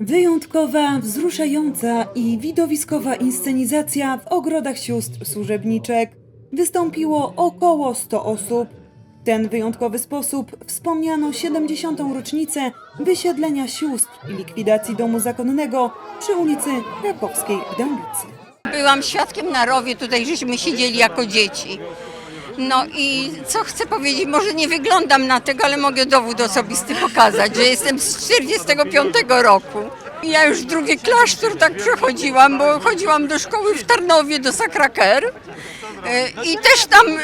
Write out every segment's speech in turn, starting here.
Wyjątkowa, wzruszająca i widowiskowa inscenizacja w ogrodach sióstr służebniczek. Wystąpiło około 100 osób. W ten wyjątkowy sposób wspomniano 70. rocznicę wysiedlenia sióstr i likwidacji domu zakonnego przy ulicy Krakowskiej w Dębicy. Byłam świadkiem na rowie, tutaj żeśmy siedzieli jako dzieci. No i co chcę powiedzieć, może nie wyglądam na tego, ale mogę dowód osobisty pokazać, że jestem z 45 roku. Ja już drugi klasztor tak przechodziłam, bo chodziłam do szkoły w Tarnowie, do Sakraker. I też tam e,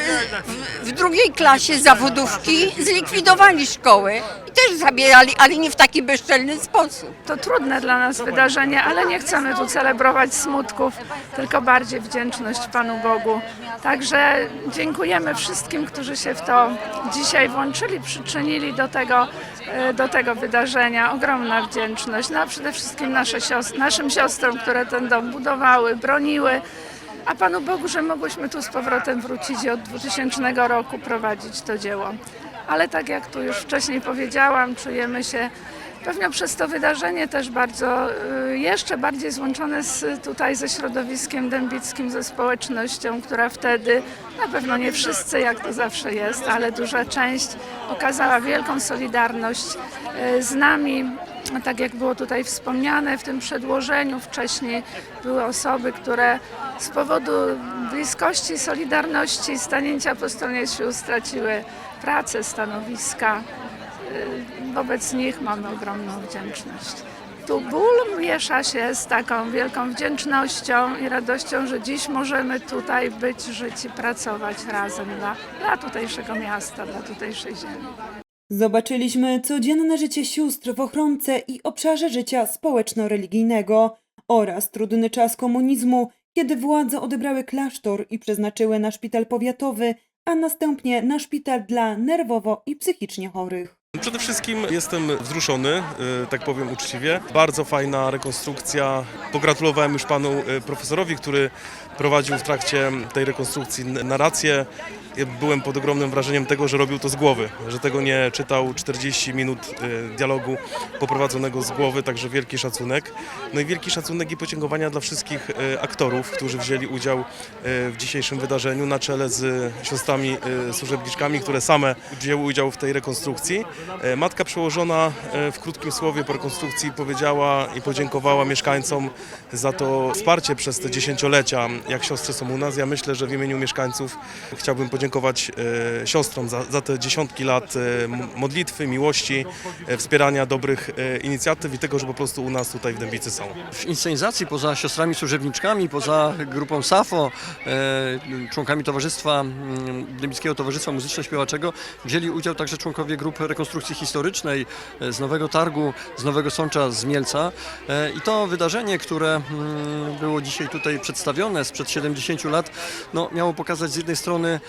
w, drugiej klasie zawodówki zlikwidowali szkołę i też zabierali, ale nie w taki bezczelny sposób. To trudne dla nas wydarzenie, ale nie chcemy tu celebrować smutków, tylko bardziej wdzięczność Panu Bogu. Także dziękujemy wszystkim, którzy się w to dzisiaj włączyli, przyczynili do tego, e, do tego wydarzenia. Ogromna wdzięczność. No a przede wszystkim nasze siostry, naszym siostrom, które ten dom budowały, broniły. A Panu Bogu, że mogłyśmy tu z powrotem wrócić i od 2000 roku prowadzić to dzieło. Ale tak jak tu już wcześniej powiedziałam, czujemy się pewnie przez to wydarzenie też bardzo, y, jeszcze bardziej złączone z, tutaj ze środowiskiem dębickim, ze społecznością, która wtedy, na pewno nie wszyscy, jak to zawsze jest, ale duża część okazała wielką solidarność y, z nami. Tak jak było tutaj wspomniane w tym przedłożeniu wcześniej, były osoby, które z powodu bliskości, solidarności, stanięcia po stronie sił straciły pracę, stanowiska. Y, Wobec nich mamy ogromną wdzięczność. Tu ból miesza się z taką wielką wdzięcznością i radością, że dziś możemy tutaj być, żyć i pracować razem dla, dla tutejszego miasta, dla tutejszej ziemi. Zobaczyliśmy codzienne życie sióstr w ochronce i obszarze życia społeczno-religijnego oraz trudny czas komunizmu, kiedy władze odebrały klasztor i przeznaczyły na szpital powiatowy, a następnie na szpital dla nerwowo i psychicznie chorych. Przede wszystkim jestem wzruszony, y, tak powiem uczciwie. Bardzo fajna rekonstrukcja. Pogratulowałem już panu y, profesorowi, który prowadził w trakcie tej rekonstrukcji narrację. Ja Byłem pod ogromnym wrażeniem tego, że robił to z głowy, że tego nie czytał 40 minut y, dialogu poprowadzonego z głowy, także wielki szacunek. No i wielki szacunek i podziękowania dla wszystkich y, aktorów, którzy wzięli udział y, w dzisiejszym wydarzeniu na czele z siostrami służebniczkami, które same wzięły udział w tej rekonstrukcji. E, Matka przełożona e, w krótkim słowie po rekonstrukcji powiedziała i podziękowała mieszkańcom za to wsparcie przez te dziesięciolecia, jak siostry są u nas. Ja myślę, że w imieniu mieszkańców chciałbym podziękować e, siostrom za, za te dziesiątki lat e, modlitwy, miłości, e, wspierania dobrych inicjatyw i tego, że po prostu u nas tutaj w Dębicy są. w inscenizacji poza siostrami służebniczkami, poza grupą SAFO, członkami Towarzystwa Dębickiego Towarzystwa Muzyczno-Śpiewaczego wzięli udział także członkowie grupy rekonstrukcji historycznej z Nowego Targu, z Nowego Sącza, z Mielca. I to wydarzenie, które było dzisiaj tutaj przedstawione sprzed 70 lat, no, miało pokazać z jednej strony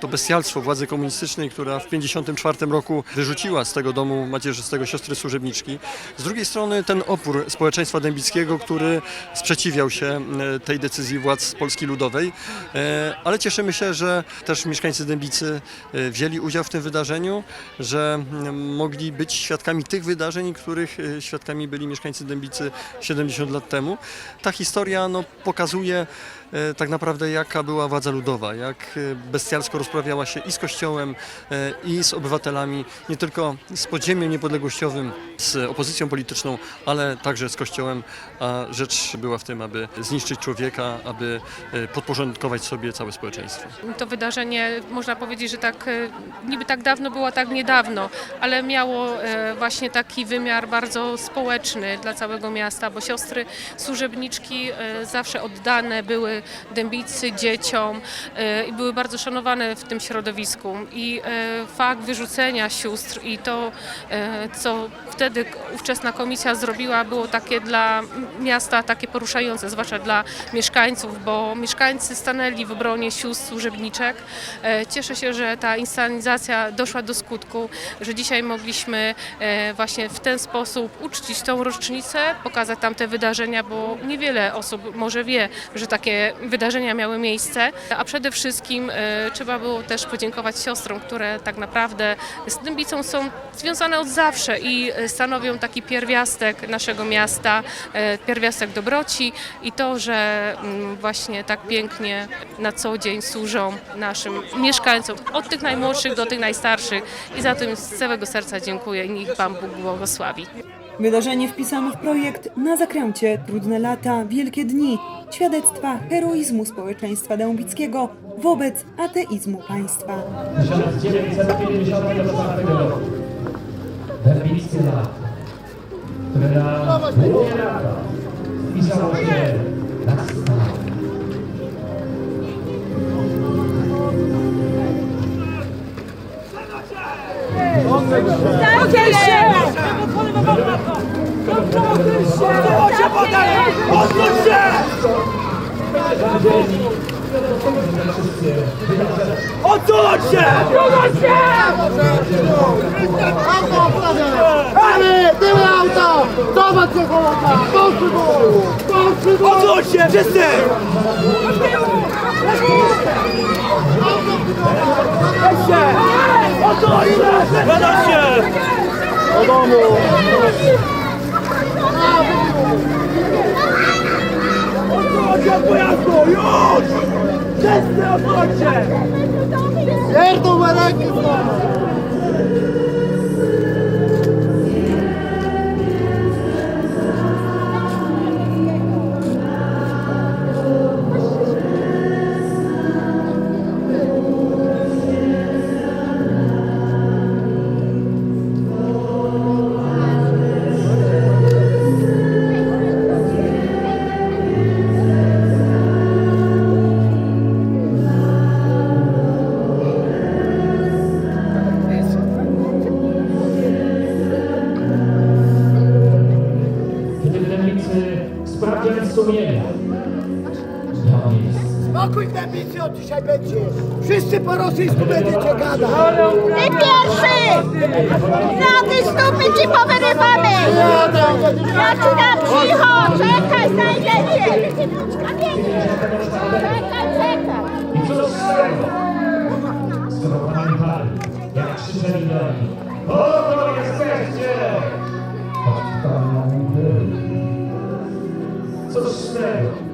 to bestialstwo władzy komunistycznej, która w 1954 roku wyrzuciła z tego domu macierzystego siostry służebniczki. Z drugiej strony ten opór społeczeństwa dębickiego, który sprzeciwiał się e, tej decyzji władz Polski Ludowej. E, Ale cieszymy się, że też mieszkańcy Dębicy e, wzięli udział w tym wydarzeniu, że mm, mogli być świadkami tych wydarzeń, których świadkami byli mieszkańcy Dębicy 70 lat temu. Ta historia no, pokazuje tak naprawdę jaka była władza ludowa, jak bestialsko rozprawiała się i z kościołem, e, i z obywatelami, nie tylko z podziemiem niepodległościowym, z opozycją polityczną, ale także z kościołem, a rzecz była w tym, aby zniszczyć człowieka, aby e, podporządkować sobie całe społeczeństwo. To wydarzenie, można powiedzieć, że tak e, niby tak dawno było, tak niedawno, ale miało właśnie taki wymiar bardzo społeczny dla całego miasta, bo siostry służebniczki zawsze oddane były dębicy, dzieciom i były bardzo szanowane w tym środowisku. I e, fakt wyrzucenia sióstr i to, e, co wtedy ówczesna komisja zrobiła, było takie dla miasta takie poruszające, zwłaszcza dla mieszkańców, bo mieszkańcy stanęli w obronie sióstr służebniczek. E, Cieszę się, że ta inscenizacja doszła do skutku, że dzisiaj mogliśmy właśnie w ten sposób uczcić tą rocznicę, pokazać tam te wydarzenia, bo niewiele osób może wie, że takie wydarzenia miały miejsce, a przede wszystkim e, trzeba było też podziękować siostrom, które tak naprawdę z Dębicą są związane od zawsze i e, stanowią taki pierwiastek naszego miasta, e, pierwiastek dobroci i to, że mm, właśnie tak pięknie na co dzień służą naszym mieszkańcom, od tych najmłodszych do tych najstarszych i za to im z całego serca dziękuję i niech Pan Bóg błogosławi. Wydarzenie wpisano w projekt Na zakręcie Trudne lata, Wielkie dni świadectwa heroizmu społeczeństwa dębickiego wobec ateizmu państwa. 1954 roku. Dębickie lata, które na lata wpisało się na stałe. Odsunąć się! Ale, tyły auta! Zobacz się chłopaka! Poszły góry! Poszły góry! Odsunąć się! Wszyscy! Weź się! Odsunąć się! Zgadać się! Do domu! Odsunąć sprawdzian sumienia. Spokój w Dębicy od dzisiaj będzie! Wszyscy po rosyjsku będziecie gadać! Ty pierwszy! Na ty stupy ci powyrywamy! Zaczynam cicho! Czekaj, znajdziecie! Czekaj, czekaj! I co z tego? Skoro pamiętali, jak krzyczeli do nich, oto jesteście! Choć tam byli. Co z tego?